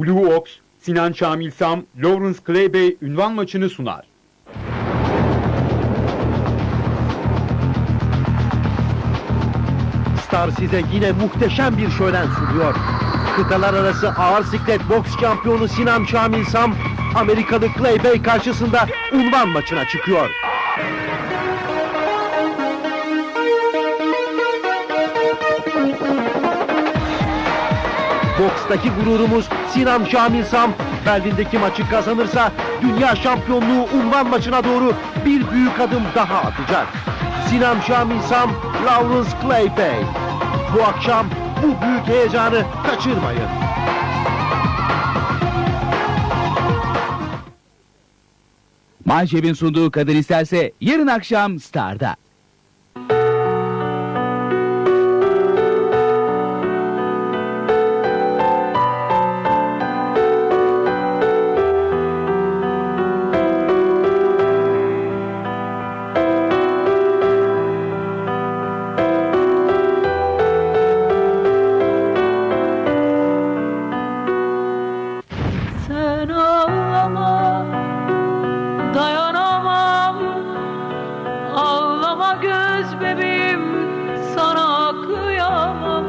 Blue Ox, Sinan Şamil Sam, Lawrence Clay ünvan maçını sunar. Star size yine muhteşem bir şölen sunuyor. Kıtalar arası ağır siklet boks şampiyonu Sinan Şamil Sam, Amerikalı Clay Bey karşısında unvan maçına çıkıyor. Bokstaki gururumuz Sinan Şamil Sam, Berlin'deki maçı kazanırsa dünya şampiyonluğu unvan maçına doğru bir büyük adım daha atacak. Sinan Şamil Sam, Lawrence Clay Bey. Bu akşam bu büyük heyecanı kaçırmayın. Malşeb'in sunduğu Kadın İsterse yarın akşam Star'da. Ağlama dayanamam. Ağlama göz bebeğim sana kıyamam.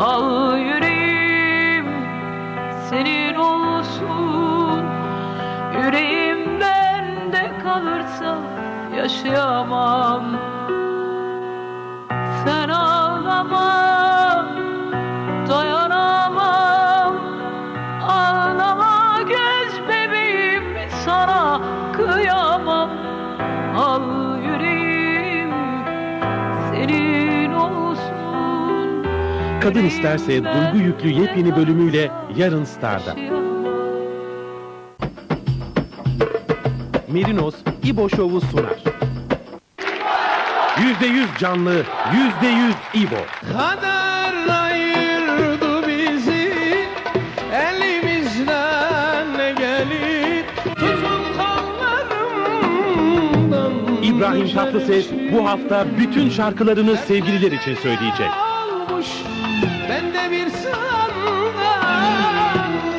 Al yüreğim senin olsun. Yüreğim bende kalırsa yaşayamam Kadın İsterse duygu yüklü yepyeni bölümüyle yarın Star'da. Merinos İbo Show'u sunar. %100 canlı, %100 İbo. Kader ayırdı bizi elimizden ne gelir tutun kollarımdan İbrahim Tatlıses bu hafta bütün şarkılarını sevgililer için söyleyecek. Ben de bir sandal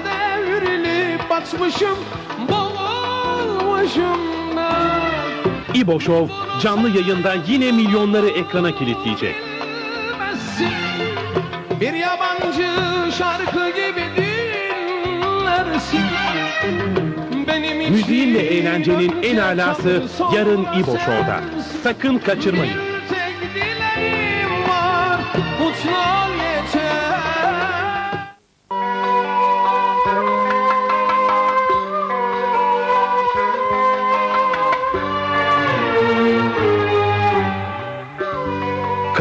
devrilip batmışım boğulmuşum İbo Show canlı yayında yine milyonları ekrana kilitleyecek. Bir yabancı şarkı gibi dinlersin Müziğin ve eğlencenin en alası yarın İbo Show'da. Sakın kaçırmayın.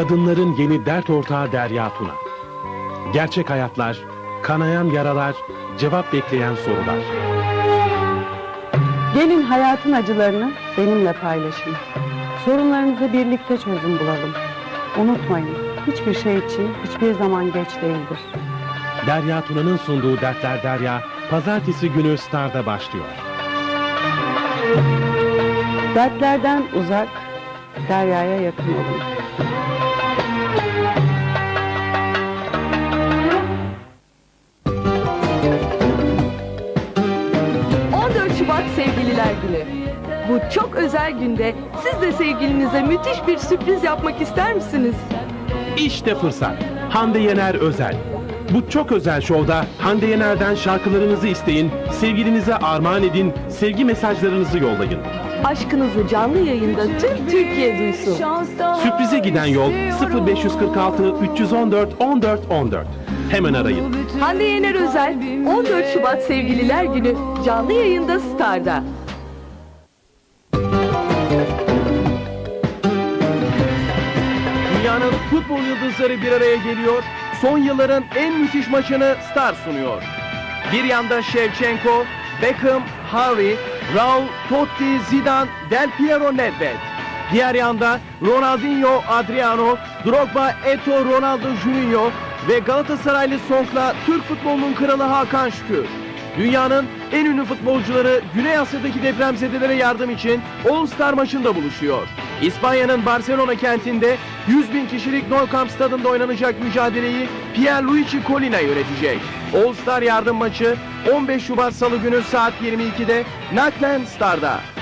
Kadınların yeni dert ortağı Derya Tuna. Gerçek hayatlar, kanayan yaralar, cevap bekleyen sorular. Gelin hayatın acılarını benimle paylaşın. Sorunlarınızı birlikte çözüm bulalım. Unutmayın, hiçbir şey için hiçbir zaman geç değildir. Derya Tuna'nın sunduğu Dertler Derya, pazartesi günü Star'da başlıyor. Dertlerden uzak, deryaya yakın olun. Çok özel günde siz de sevgilinize müthiş bir sürpriz yapmak ister misiniz? İşte fırsat. Hande Yener Özel. Bu çok özel şovda Hande Yener'den şarkılarınızı isteyin, sevgilinize armağan edin, sevgi mesajlarınızı yollayın. Aşkınızı canlı yayında tüm Türkiye duysun. Sürprize giden yol 0546 314 14 14. Hemen arayın. Hande Yener Özel 14 Şubat Sevgililer Günü canlı yayında Star'da. Futbol yıldızları bir araya geliyor. Son yılların en müthiş maçını Star sunuyor. Bir yanda Shevchenko, Beckham, Harry, Raul, Totti, Zidane, Del Piero, Nedved. Diğer yanda Ronaldinho, Adriano, Drogba, Eto, Ronaldo Junior ve Galatasaraylı Song'la Türk futbolunun kralı Hakan Şükür. Dünyanın en ünlü futbolcuları Güney Asya'daki depremzedelere yardım için All Star maçında buluşuyor. İspanya'nın Barcelona kentinde 100 bin kişilik Nou Camp stadında oynanacak mücadeleyi Pierluigi Colina yönetecek. All Star yardım maçı 15 Şubat Salı günü saat 22'de Naklen Star'da.